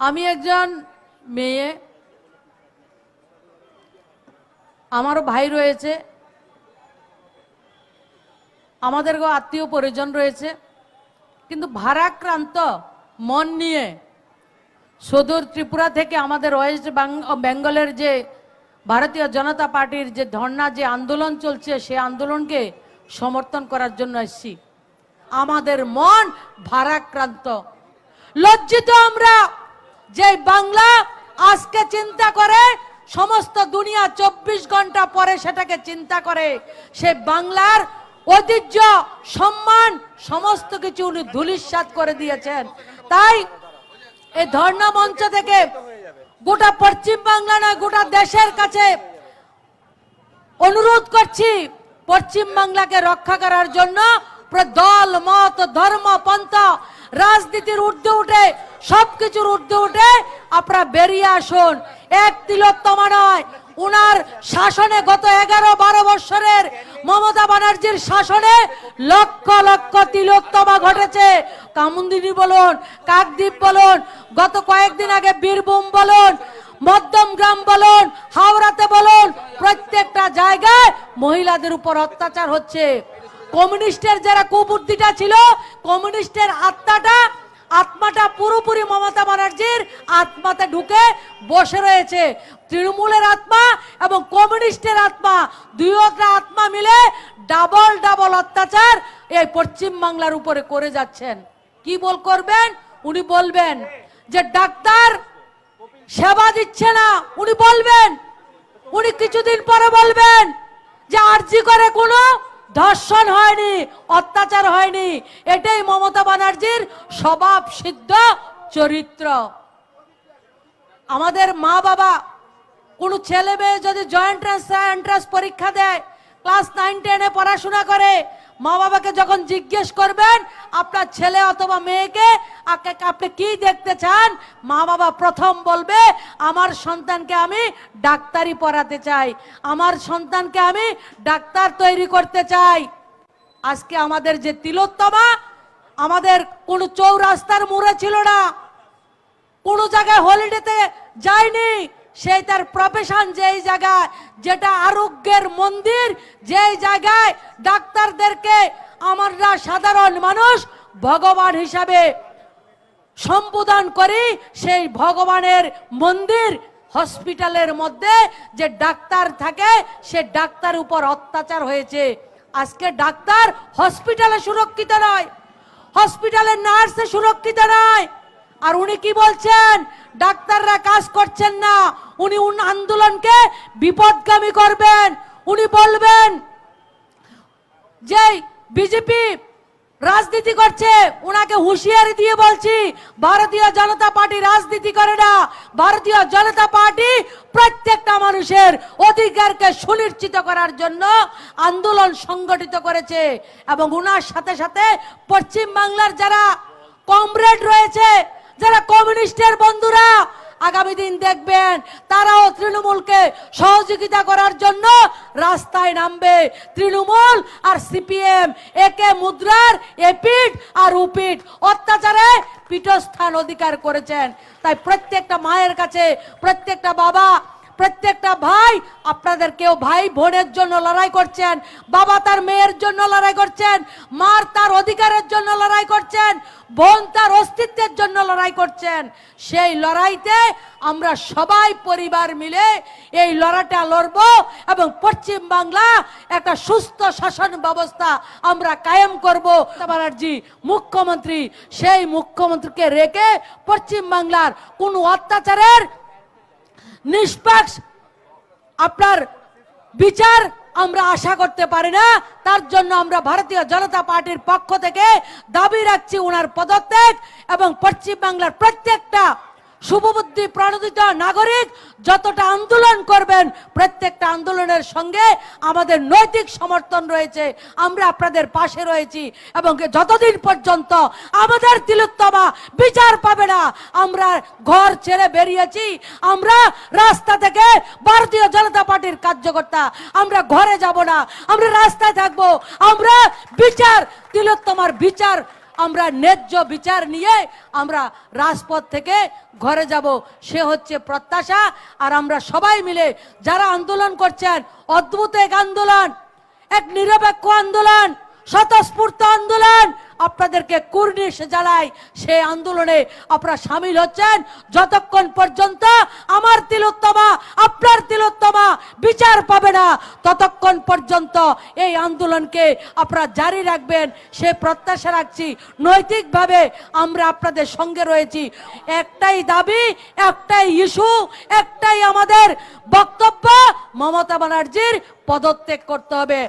আমি একজন মেয়ে, আমারও ভাই রয়েছে আমাদেরও আত্মীয় পরিজন রয়েছে, কিন্তু ভারাক্রান্ত মন নিয়ে সুদূর ত্রিপুরা থেকে আমাদের ওয়েস্ট বেঙ্গলের যে ভারতীয় জনতা পার্টির যে ধর্ণা যে আন্দোলন চলছে, সে আন্দোলনকে সমর্থন করার জন্য এসেছি। আমাদের মন ভারাক্রান্ত। লজ্জিত আমরা যে বাংলা আজকে চিন্তা করে, সমস্ত দুনিয়া চব্বিশ ঘণ্টা পরে সেটাকে চিন্তা করে, সে বাংলার ঐতিহ্য, সম্মান, সমস্ত কিছু উনি ধুলিস্বাদ করে দিয়েছেন। তাই এই ধর্ণা মঞ্চ থেকে গোটা পশ্চিম বাংলা না, গোটা দেশের কাছে অনুরোধ করছি পশ্চিম বাংলাকে রক্ষা করার জন্য দল, মত, ধর্ম, পন্থা, রাজনীতির ঊর্ধ্বে উঠে সবকিছুর ঊর্ধ্বে উঠে আপনারা বেরিয়ে আসুন। এক তিলোত্তমা নয়, উনার শাসনে গত এগারো বারো বৎসরের মমতা ব্যানার্জির শাসনে লক্ষ লক্ষ তিলোত্তমা ঘটেছে। কামুন্দিনী বলুন, কাকদ্বীপ বলুন, গত কয়েকদিন আগে বীরভূম বলুন, মধ্যম গ্রাম বলুন, হাওড়াতে বলুন, প্রত্যেকটা জায়গায় মহিলাদের উপর অত্যাচার হচ্ছে। কমিউনিস্টের যারা কুবুদ্ধিটা ছিল, কমিউনিস্টের আত্মাটা আত্মাটা পুরোপুরি মমতা ব্যানার্জির আত্মাতে ঢুকে বসে রয়েছে। তৃণমূলের আত্মা এবং কমিউনিস্টের আত্মা, দুইটা আত্মা মিলে ডাবল ডাবল অত্যাচার এই পশ্চিম বাংলার উপরে করে যাচ্ছেন। কি বল করবেন? উনি বলবেন যে, ডাক্তার, সেবা দিচ্ছে না। উনি বলবেন। উনি কিছুদিন পরে বলবেন যে, আরজি করে কোনো ধর্ষণ হয়নি, অত্যাচার হয়নি। এটাই মমতা ব্যানার্জির স্বভাব সিদ্ধ চরিত্র। আমাদের মা বাবা, কোনো ছেলে মেয়ে যদি জয়েন্ট এন্ট্রান্স পরীক্ষা দেয় ক্লাস নাইন টেনে পড়াশোনা করে মা বাবাকে যখন জিজ্ঞেস করবেন, আপনার ছেলে অথবা মেয়েকে আপনি কি দেখতে চান? মা বাবা প্রথম বলবে, আমার সন্তানকে আমি ডাক্তারি পড়াতে চাই। আমার সন্তানকে আমি ডাক্তার তৈরি করতে চাই। আজকে আমাদের যে তিলোত্তমা, আমাদের কোনো চৌরাস্তার মোড়ে ছিল না। কোনো জায়গায় হলিডেতে যায়নি। সেই তার প্রফেশন যেই জায়গায়, যেটা আরোগ্যের মন্দির, যেই জায়গায় ডাক্তারদেরকে আমরা সাধারণ মানুষ ভগবান হিসাবে সম্বোধন করি, সেই ভগবানের মন্দির, হসপিটালের মধ্যে যে ডাক্তার থাকে, সে ডাক্তার উপর অত্যাচার হয়েছে। আজকে ডাক্তার হসপিটালে সুরক্ষিত নয়, হসপিটালের নার্সে সুরক্ষিত নয়। আর উনি কি বলছেন? ডাক্তাররা কাজ করছেন না। উনি উন আন্দোলনকে বিপদগামী করবেন। উনি বলবেন যে বিজেপি রাজনীতি করছে ওনাকে হুঁশিয়ারি দিয়ে বলছি, ভারতীয় জনতা পার্টি রাজনীতি করে না। ভারতীয় জনতা পার্টি প্রত্যেকটা মানুষের অধিকারকে সুনিশ্চিত করার জন্য আন্দোলন সংগঠিত করেছে এবং ওনার সাথে সাথে পশ্চিম বাংলার যারা কমরেড রয়েছে যারা কমিউনিস্টের বন্ধুরা, আগামী দিন দেখবেন তারাও তৃণমূলকে সহযোগিতা করার জন্য রাস্তায় নামবে। তৃণমূল আর সিপিএম একে মুদ্রার এপিট আর উপিট অত্যাচারে পীঠস্থান অধিকার করেছেন। তাই প্রত্যেকটা মায়ের কাছে, প্রত্যেকটা বাবা প্রত্যেকটা ভাই আপনাদের কেউ ভাই বোনের জন্য লড়াই করছেন, বাবা তার মেয়ের জন্য লড়াই করছেন, মার তার অধিকারের জন্য লড়াই করছেন, বোন তার অস্তিত্বের জন্য লড়াই করছেন। সেই লড়াইতে আমরা সবাই পরিবার মিলে এই লড়াইটা লড়ব এবং পশ্চিম বাংলা একটা সুস্থ শাসন ব্যবস্থা আমরা কায়েম করব। ব্যানার্জি মুখ্যমন্ত্রী, সেই মুখ্যমন্ত্রীকে রেখে পশ্চিম বাংলার কোনো অত্যাচারের নিষ্পক্ষ। আপনার বিচার আমরা আশা করতে পারি না। তার জন্য আমরা ভারতীয় জনতা পার্টির পক্ষ থেকে দাবি রাখছি ওনার পদত্যাগ এবং পশ্চিমবাংলার প্রত্যেকটা শুভবুদ্ধি প্রণোদিত নাগরিক যতটা আন্দোলন করবেন, প্রত্যেকটা আন্দোলনের সঙ্গে আমাদের নৈতিক সমর্থন রয়েছে। আমরা আপনাদের পাশে রয়েছি এবং যতদিন পর্যন্ত আমাদের তিলোত্তমা বিচার পাবে না, আমরা ঘর ছেড়ে বেরিয়েছি। আমরা রাস্তা থেকে ভারতীয় জনতা পার্টির কার্যকর্তা, আমরা ঘরে যাব না, আমরা রাস্তায় থাকব। আমরা বিচার, তিলোত্তমার বিচার আমরা ন্যায্য বিচার নিয়ে আমরা রাজপথ থেকে ঘরে যাব। সে হচ্ছে প্রত্যাশা। আর আমরা সবাই মিলে যারা আন্দোলন করছেন, অদ্ভুত এক আন্দোলন, এক নিরপেক্ষ আন্দোলন, স্বতঃস্ফূর্ত আন্দোলন, আপনাদেরকে কুর্নিশ জ্বালায় সে আন্দোলনে আপনারা সামিল হচ্ছেন। যতক্ষণ পর্যন্ত আমার তিলোত্তমা আপনার বিচার পাবে না। ততক্ষণ পর্যন্ত এই আন্দোলনকে আপনারা জারি রাখবেন। সে প্রত্যাশা রাখছি। নৈতিকভাবে আমরা আপনাদের সঙ্গে রয়েছি। একটাই দাবি, একটাই ইস্যু, একটাই আমাদের বক্তব্য। মমতা ব্যানার্জির পদত্যাগ করতে হবে।